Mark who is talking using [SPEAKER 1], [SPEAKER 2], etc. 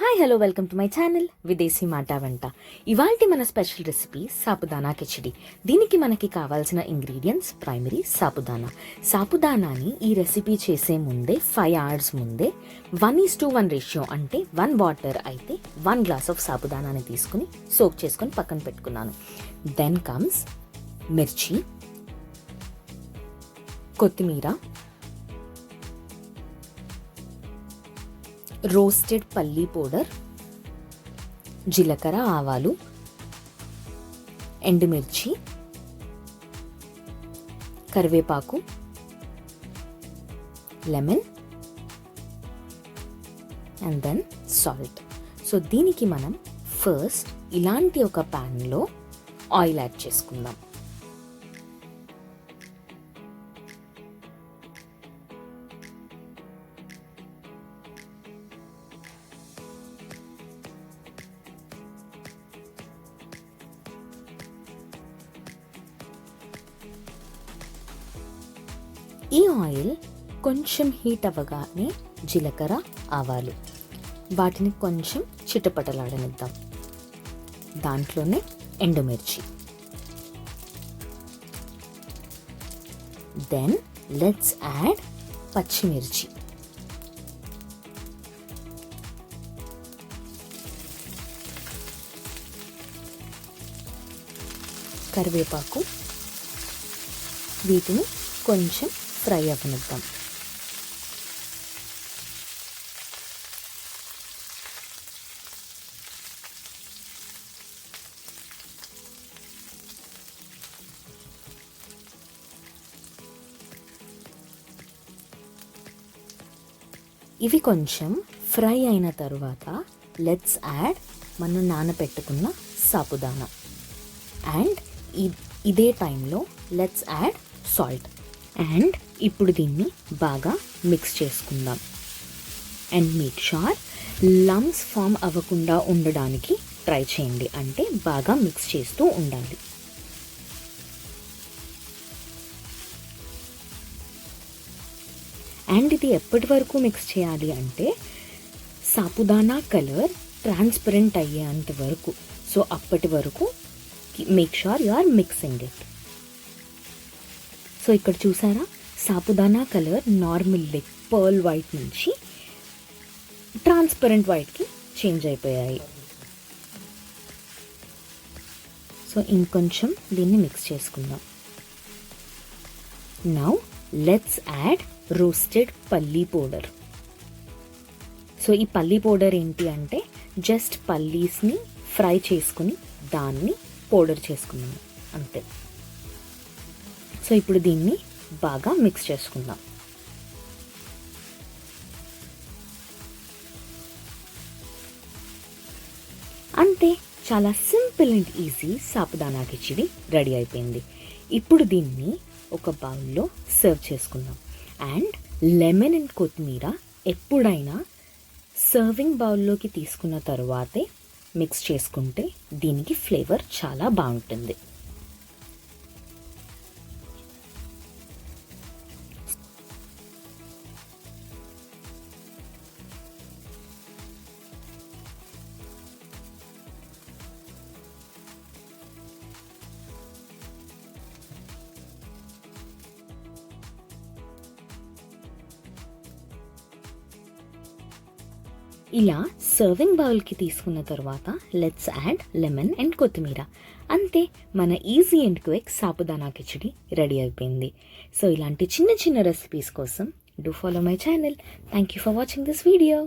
[SPEAKER 1] Hi hello welcome to my channel విదేశీ మాట వంట ఇవాల్టి మన స్పెషల్ రెసిపీ సాపుదానా కిచిడి. దీనికి మనకి కావాల్సిన ఇంగ్రీడియంట్స్ ప్రైమరీ సాపుదానా. సాపుదానాని ఈ రెసిపీ చేసే ముందే ఫైవ్ అవర్స్ ముందే one is to one ratio అంటే వన్ వాటర్ అయితే వన్ గ్లాస్ ఆఫ్ సాపుదానాని తీసుకుని సోక్ చేసుకొని పక్కన పెట్టుకున్నాను. దెన్ కమ్స్ మిర్చి కొత్తిమీర రోస్టెడ్ పల్లీ పౌడర్ జీలకర్ర ఆవాలు ఎండుమిర్చి కరివేపాకు lemon and then salt. So దీనికి మనం ఫస్ట్ ఇలాంటి ఒక ప్యాన్లో ఆయిల్ యాడ్ చేసుకుందాం. ఈ ఆయిల్ కొంచెం హీట్ అవ్వగానే జీలకర్ర ఆవాలు. వాటిని కొంచెం చిటపటలాడనిద్దాం. దాంట్లోనే ఎండుమిర్చి. దెన్ లెట్స్ యాడ్ పచ్చిమిర్చి. కరివేపాకు. వీటిని కొంచెం ఫ్రై అవ్వనిద్దాం ఇవి కొంచెం ఫ్రై అయిన తరువాత లెట్స్ యాడ్ మనం నానబెట్టుకున్న సాపుదానా. అండ్ ఇదే టైంలో లెట్స్ యాడ్ సాల్ట్ అండ్ ఇప్పుడు దీన్ని బాగా మిక్స్ చేసుకుందాం. And make sure lumps form అవ్వకుండా ఉండడానికి ట్రై చేయండి. అంటే బాగా మిక్స్ చేస్తూ ఉండాలి. అండ్ ఇది ఎప్పటి వరకు మిక్స్ చేయాలి అంటే సాపుదానా కలర్ ట్రాన్స్పరెంట్ అయ్యేంత వరకు. సో అప్పటి వరకు make sure you are mixing it so ఇక్కడ చూసారా? Sabudana colour normal like pearl white నుంచి ట్రాన్స్పరెంట్ వైట్కి చేంజ్ అయిపోయాయి. సో ఇంకొంచెం దీన్ని మిక్స్ చేసుకుందాం. Now let's add roasted palli powder so ఈ పల్లీ పౌడర్ ఏంటి అంటే జస్ట్ పల్లీస్ని ఫ్రై చేసుకుని దాన్ని పౌడర్ చేసుకున్నాము అంతే. సో ఇప్పుడు దీన్ని బాగా మిక్స్ చేసుకుందాం. అంతే చాలా simple and easy sabudana khichdi ready అయిపోయింది. ఇప్పుడు దీన్ని ఒక బౌల్లో సర్వ్ చేసుకుందాం. అండ్ లెమన్ అండ్ కొత్తిమీర ఎప్పుడైనా సర్వింగ్ బౌల్లోకి తీసుకున్న తరువాతే మిక్స్ చేసుకుంటే దీనికి ఫ్లేవర్ చాలా బాగుంటుంది. ఇలా సర్వింగ్ బౌల్కి తీసుకున్న తర్వాత లెట్స్ యాడ్ లెమన్ అండ్ కొత్తిమీర. అంతే మన easy and quick sabudana khichdi ready అయిపోయింది. సో ఇలాంటి చిన్న చిన్న రెసిపీస్ కోసం do follow my channel thank you for watching this video